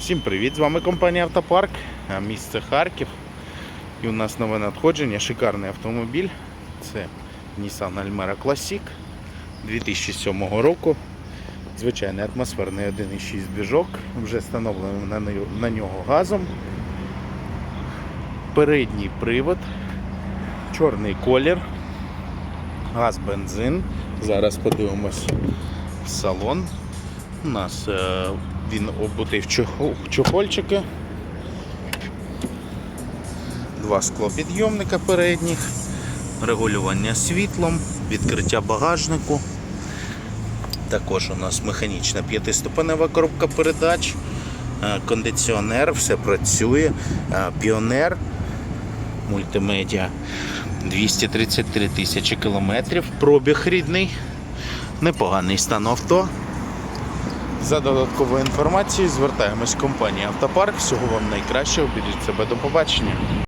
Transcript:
Всім привіт! З вами компанія Автопарк, місце Харків. І у нас нове надходження, шикарний автомобіль. Це Nissan Almera Classic 2007 року. Звичайний атмосферний 1.6 двіжок, вже встановлений на, нього газом. Передній привод, чорний колір, газ бензин. Зараз подивимось в салон. У нас е, він обутий в чохольчики. Два склопідйомника передніх, регулювання світлом, відкриття багажнику. Також у нас механічна п'ятиступенева коробка передач, е, кондиціонер, все працює, е, піонер, мультимедіа. 233 тисячі кілометрів, пробіг рідний, непоганий стан авто. За додатковою інформацією звертаємось в компанію Автопарк. Всього вам найкращого. Беріть себе до побачення.